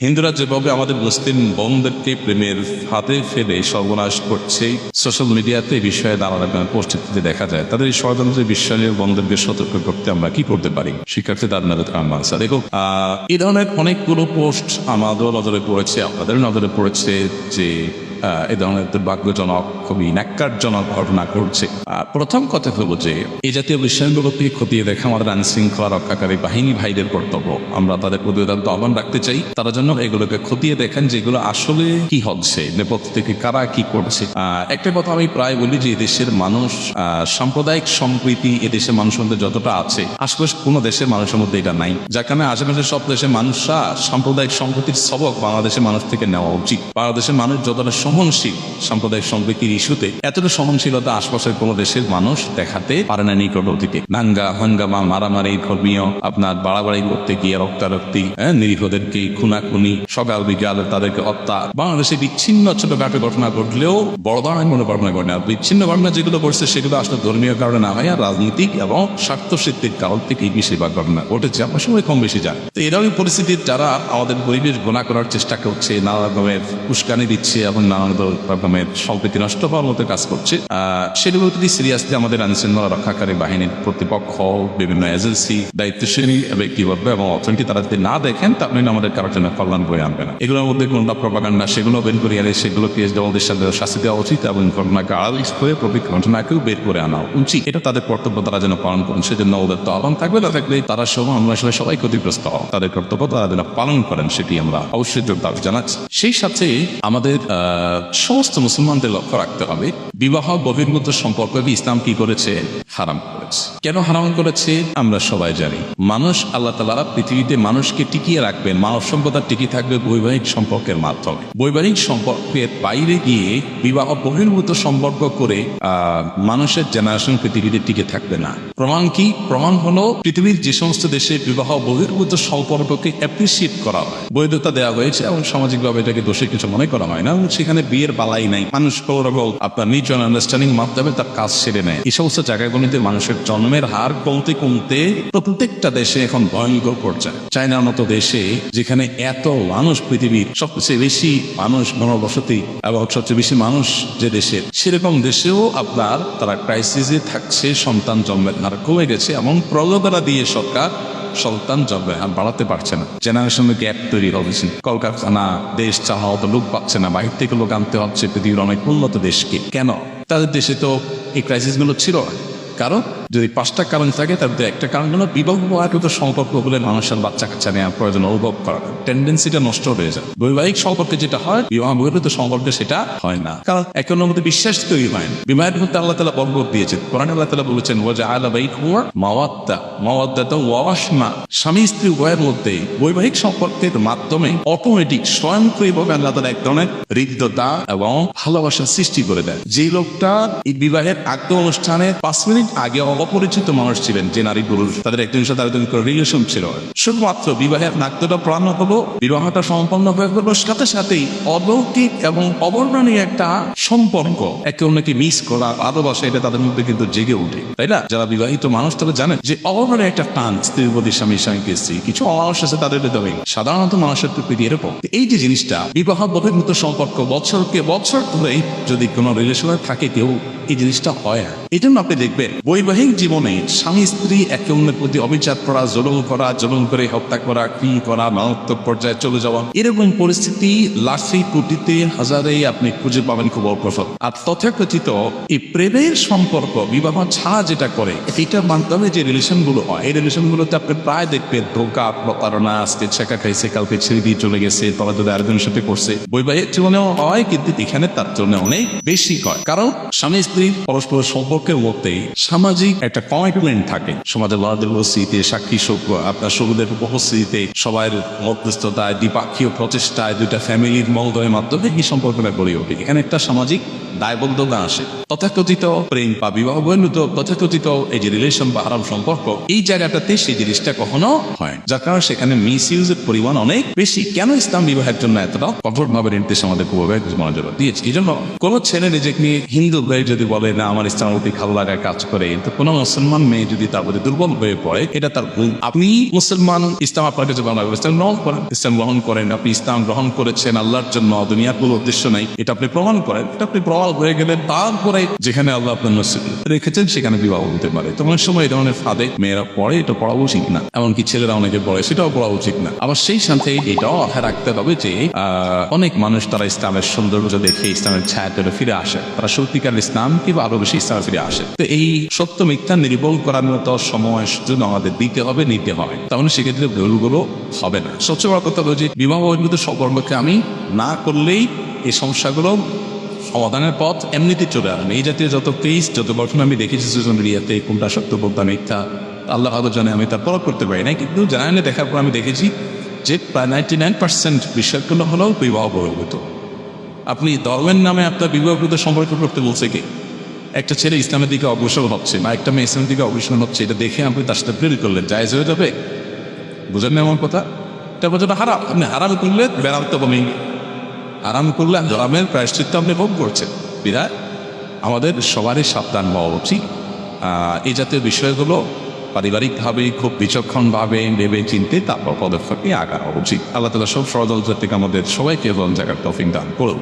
হিন্দুরা যেভাবে আমাদের মুসলিম বোনদেরকে প্রেমের হাতে ফেলে সর্বনাশ করছে সোশ্যাল মিডিয়াতে এই বিষয়ে নানা রকম পরিস্থিতিতে দেখা যায়। তাদের এই ষড়যন্ত্রের বিশ্বাসের বন্ধুকে সতর্ক করতে আমরা কি করতে পারি? শিক্ষার্থী তার আনসার দেখো আহ, এই ধরনের অনেকগুলো পোস্ট আমাদের নজরে পড়েছে আপনাদের নজরে পড়েছে যে এই ধরনের দুর্ভাগ্যজনক, খুবই ন্যাক্কারজনক ঘটনা ঘটছে। প্রথম কথা হলো যে, এই জাতীয় বিষয়গুলোকে খতিয়ে দেখা আমাদের আইন শৃঙ্খলা রক্ষাকারী বাহিনী ভাইদের কর্তব্য। আমরা তাদের প্রতি আহ্বান রাখতে চাই। তারা যেন এগুলোকে খতিয়ে দেখেন যেগুলো আসলে কি হচ্ছে, নেপথ্য থেকে কারা কি করছে। একটা কথা আমি প্রায় বলি যে দেশের মানুষ সাম্প্রদায়িক সম্প্রীতি এদেশের মানুষের মধ্যে যতটা আছে, আশপাশ কোনো দেশের মানুষের মধ্যে এটা নাই। যার কারণে আশেপাশের সব দেশের মানুষরা সাম্প্রদায়িক সম্প্রীতির সবক বাংলাদেশের মানুষ থেকে নেওয়া উচিত। বাংলাদেশের মানুষ যতটা সহনশীল সাম্প্রদায়িক সম্প্রীতির ইস্যুতে এতটা সহনশীলতা আশপাশের কোনো দেশের মানুষ দেখাতে পারে না নিকট অতীতে। দাঙ্গা হাঙ্গামা মারামারি ধর্মীয় আপনার বাড়াবাড়ি করতে গিয়ে রক্তারক্তি হ্যাঁ, নিরীহদেরকে খুনাখুনি সকাল বিকাল তাদেরকে হত্যা। বাংলাদেশে বিচ্ছিন্ন ছোট ছোটখাটো ঘটনা ঘটলেও বড় ধরনের কোনো ঘটনা ঘটে না। বিচ্ছিন্ন ঘটনা যেগুলো ঘটছে সেগুলো আসলে ধর্মীয় কারণে না হয় আর রাজনৈতিক এবং স্বার্থ সিদ্ধির কারণ থেকে এই বেশিরভাগ ঘটনা ঘটেছে আমরা সবাই কম বেশি জানি তো এরকম পরিস্থিতির যারা আমাদের পরিবেশ গোনা করার চেষ্টা করছে নানা রকমের উস্কানি দিচ্ছে এবং রকমের সম্প্রীতি নষ্ট হওয়ার মতো কাজ করছে। আহ, সেগুলো যদি সিরিয়াসলি আমাদের আইন শৃঙ্খলা রক্ষাকারী বাহিনীর কর্তৃপক্ষ বিভিন্ন এজেন্সি দায়িত্বশীল ব্যক্তিবর্গ এবং অথরিটি তারা যদি না দেখেন তাহলে আমাদের কারোর জন্য কল্যাণ বয়ে আনবে না। এগুলোর মধ্যে কোনটা প্রপাগান্ডা সেগুলো বের করে আনে সেগুলোকে আমাদের সাথে শাস্তি দেওয়া উচিত এবং ঘটনাকে আড়াল করে প্রতি ঘটনাকেও বের করে আনা উচিত। এটা তাদের কর্তব্য তারা যেন পালন করুন। সেজন্য ওদের তো আহ্বান থাকবে না থাকলে তারা সবাই আমরা আসলে সবাই ক্ষতিগ্রস্ত। হও তাদের কর্তব্য তারা যেন পালন করেন সেটি আমরা অবশ্যই দাবি জানাচ্ছি। সেই সাথে আমাদের আহ, সমস্ত মুসলমানদের লক্ষ্য রাখতে হবে। বিবাহ বহির্ভূত সম্পর্ক ইসলাম কি করেছে? হারাম করেছে। কেন হারাম করেছে? আমরা সবাই জানি। মানুষ, আল্লাহ তালা পৃথিবীতে মানুষকে টিকিয়ে রাখবেন। মানব সম্পদা টিকিয়ে থাকবে বৈবাহিক সম্পর্কের মাধ্যমে। বৈবাহিক সম্পর্কের বাইরে গিয়ে বিবাহ বহির্ভূত সম্পর্ক করে মানুষের জেনারেশন পৃথিবীতে টিকে থাকবে না। প্রমাণ কি? প্রমাণ হলো পৃথিবীর যে সমস্ত দেশে বিবাহ বহির্ভূত সম্পর্ককে অ্যাপ্রিসিয়েট করা হয়। বৈধতা দেওয়া হয়েছে এবং সামাজিকভাবে এটাকে দোষে কিছু মনে করা হয় না সেখানে বিয়ের বালাই নাই। মানুষ আপনার নিজ আন্ডারস্ট্যান্ডিং মাধ্যমে তার কাজ সেরে নেয়। এই সমস্ত জায়গাগুলিতে মানুষের জন্মের হার কমতে কমতে প্রত্যেকটা দেশে এখন ভয়ঙ্কর পর্যায়ে। চায়নার মতো দেশে যেখানে এত মানুষ পৃথিবীর সবচেয়ে বেশি মানুষ ঘনবসতি এবং সবচেয়ে বেশি মানুষ যে দেশের সেরকম দেশেও আপনার তারা ক্রাইসিসে থাকছে, সন্তান জন্মের হার কমে গেছে এবং প্রলোভনা দিয়ে সরকার সন্তান জন্মে হার বাড়াতে পারছে না। জেনারেশনের গ্যাপ তৈরি হচ্ছে কলকারখানা, দেশ চাওয়া তো লোক পাচ্ছে না বাহির থেকে লোক আনতে হচ্ছে, পৃথিবীর অনেক উন্নত দেশকে। কেন? তাদের দেশে তো এই ক্রাইসিসগুলো ছিল না। কারণ, যদি পাঁচটা কারণ থাকে, তার মধ্যে একটা কারণ হলো বিবাহ বিবাহিত সম্পর্ক বলে মানুষের বাচ্চা কাচ্চা নেওয়ার প্রয়োজন অনুভব করা টেন্ডেন্সিটা নষ্ট হয়ে যায়। বৈবাহিক সম্পর্কে যেটা হয়, বিবাহ বহির্ভূত সম্পর্কে সেটা হয় না। কারণ একে মধ্যে বিশ্বাস তৈরি হয় বিবাহের মধ্যে আল্লাহ তালা বরকত দিয়েছেন। কোরআন আল্লাহ তালা বলেছেন ওয়াজা আলা বাইক হুয়ার মাওয়াত্তা মাওয়াত্তা তো ওয়াসমা স্বামী স্ত্রী উভয়ের মধ্যে বৈবাহিক সম্পর্কের মাধ্যমে অটোমেটিক স্বয়ংক্রিয়ভাবে আল্লাহ তালা এক ধরনের হৃদ্যতা এবং ভালোবাসার সৃষ্টি করে দেয় যে লোকটা এই বিবাহের আগ্য অনুষ্ঠানে পাঁচ মিনিট আগে অপরিচিত মানুষ ছিলেন যে নারী পুরুষ। তাদের একজনের সাথে আরেকজন রিলেশন ছিল। শুধুমাত্র বিবাহের নাগ্যটা প্রাণ হলো, বিবাহটা সম্পন্ন হয়ে গেল, সাথে সাথেই অলৌকিক এবং অবর্ণনীয় একটা সম্পর্ক। একে অন্যকে মিস করা, ভালোবাসা, এটা তাদের মধ্যে কিন্তু জেগে ওঠে, তাই না? যারা বিবাহিত মানুষ, তারা জানেন যে অবর্ণনীয় একটা টান স্ত্রীর প্রতি স্বামী স্বামীকে স্ত্রী, কিছু অমানুষ আছে তাদের ভেতরে সাধারণত মানুষের তো পৃথিবী এরকম। এই যে জিনিসটা, বিবাহ বহির্ভূত সম্পর্ক, বছরকে বছর ধরে যদি কোনো রিলেশনে থাকে কেউ, এই জিনিসটা হয় না। এই জন্য আপনি দেখবেন বৈবাহিক জীবনে স্বামী স্ত্রী একে অন্যের প্রতি অবিচার করা, জলম করা, জলম করে হত্যা করা কি করা, মারাত্মক পর্যায়ে চলে যাওয়া। এরকম পরিস্থিতি লাখে কোটিতে হাজারে আপনি খুঁজে পাবেন খুব অপ্রসর আর তথাকথিত এই প্রেমের সম্পর্ক, বিবাহ ছাড়া যেটা করে, এটার মাধ্যমে যে রিলেশনগুলো হয়, এই রিলেশন গুলোতে আপনি প্রায় দেখবেন ধোকা, প্রতারণা, আজকে ছেঁকা খাইছে, কালকে ছেড়ে দিয়ে চলে গেছে তবে যদি আরেকজনের সাথে করছে। বৈবাহিক জীবনেও হয়, কিন্তু এখানে তার জন্য অনেক বেশি হয়। কারণ স্বামী স্ত্রীর পরস্পর সম্পর্কের মধ্যে সামাজিক একটা কমিটমেন্ট থাকে। সমাজের লড়াদের উপস্থিতিতে সাক্ষী আপনার সবুদের উপস্থিতিতে সবার মধ্যস্থতায়, দ্বিপাক্ষীয় প্রচেষ্টায়, দুইটা ফ্যামিলির মঙ্গলের মাধ্যমে এই সম্পর্কটা গড়ে ওঠে। এখানে একটা সামাজিক দায়বদ্ধতা আসে। তথাকথিত প্রেম বা বিবাহ বহির্ভূত তথাকথিত এই যে রিলেশন বা আরাম সম্পর্ক, এই জায়গাটাতে সেই জিনিসটা কখনো হয় যার কারণে সেখানে মিস ইউজের পরিমাণ অনেক বেশি। কেন ইসলাম বিবাহের জন্য এতটা কঠোরভাবে নির্দেশ আমাদের পূর্বে মনোযোগ দিয়েছে? এই জন্য? কোন ছেলে নিজেকে নিয়ে হিন্দু যদি বলে, না, আমার ইসলামের প্রতি ভালো লাগায় কাজ করে তো কোনো মুসলমান মেয়ে যদি তার প্রতি দুর্বল হয়ে পড়ে, এটা তার ভুল। আপনি মুসলমান, ইসলাম আপনার কাছে বাংলা ইসলাম গ্রহণ করেন। ইসলাম গ্রহণ করেন, আপনি ইসলাম গ্রহণ করেছেন আল্লাহর জন্য, দুনিয়ার কোনো উদ্দেশ্য নাই। এটা আপনি প্রমাণ করেন। এটা আপনি প্রমাণ হয়ে গেলেন, তারপরে যেখানে আল্লাহ আপনার নসিব রেখেছেন, সেখানে বিবাহ হতে পারে। তো অনেক সময় এই ধরনের ফাঁদে মেয়েরা পড়ে, এটা পড়া উচিত না। এমনকি ছেলেরা অনেকে পড়ে, সেটাও পড়া উচিত না। আবার সেই সাথে এটাও মাথায় রাখতে হবে যে অনেক মানুষ তারা ইসলামের সৌন্দর্য দেখে, ইসলামের ছায়া ফিরে আসে। তারা সত্যিকার ইসলাম কিংবা আরও বেশি ইসলামে ফিরে আসে। তো এই সত্য মিথ্যা নির্বল করার মতো সময় সুযোগ আমাদের দিতে হবে, নিতে হবে তাহলে সেক্ষেত্রে ভুলগুলো হবে না। সবচেয়ে বড় কথা হলো যে, বিবাহ বহির্ভূত সকর্মকে আমি না করলেই এই সমস্যাগুলো সমাধানের পথ এমনিতে চলে আসবে এই জাতীয় যত কেস যত ঘটনা আমি দেখেছি সোশ্যাল মিডিয়াতে কোনটা সত্য, কোনটা মিথ্যা, আল্লাহ ভালো জানে, আমি তার পরখ করতে পারি না কিন্তু জানালে দেখার পর আমি দেখেছি যে প্রায় নাইনটি নাইন পার্সেন্ট বিষয়গুলো হলো বিবাহ বহির্ভূত। আপনি ধর্মের নামে আপনার বিবাহিত সম্পর্ক করতে বলছে কি? একটা ছেলে ইসলামের দিকে অগ্রসর হচ্ছে বা একটা মেয়ে ইসলামের দিকে অগ্রসর হচ্ছে, এটা দেখে আপনি তার সাথে প্রেরিত করলেন, জায়জ হয়ে যাবে। বুঝেন না এমন কথা? এটা বোঝাটা হারাম। আপনি হারাম করলে বেড়াম তো কমে আরাম করলে ধর্মের প্রায়শ্চিত্ত আপনি ভোগ করছেন। বিরাট আমাদের সবারই সাবধান হওয়া উচিত। এই জাতীয় বিষয়গুলো পারিবারিকভাবে খুব বিচক্ষণভাবে ভেবে চিনতে তারপর পদক্ষেপে আগা উচিত। আল্লাহ তালা সব ষড়যন্ত্র থেকে আমাদের সবাইকে এবং জায়গার তফিক দান করুন।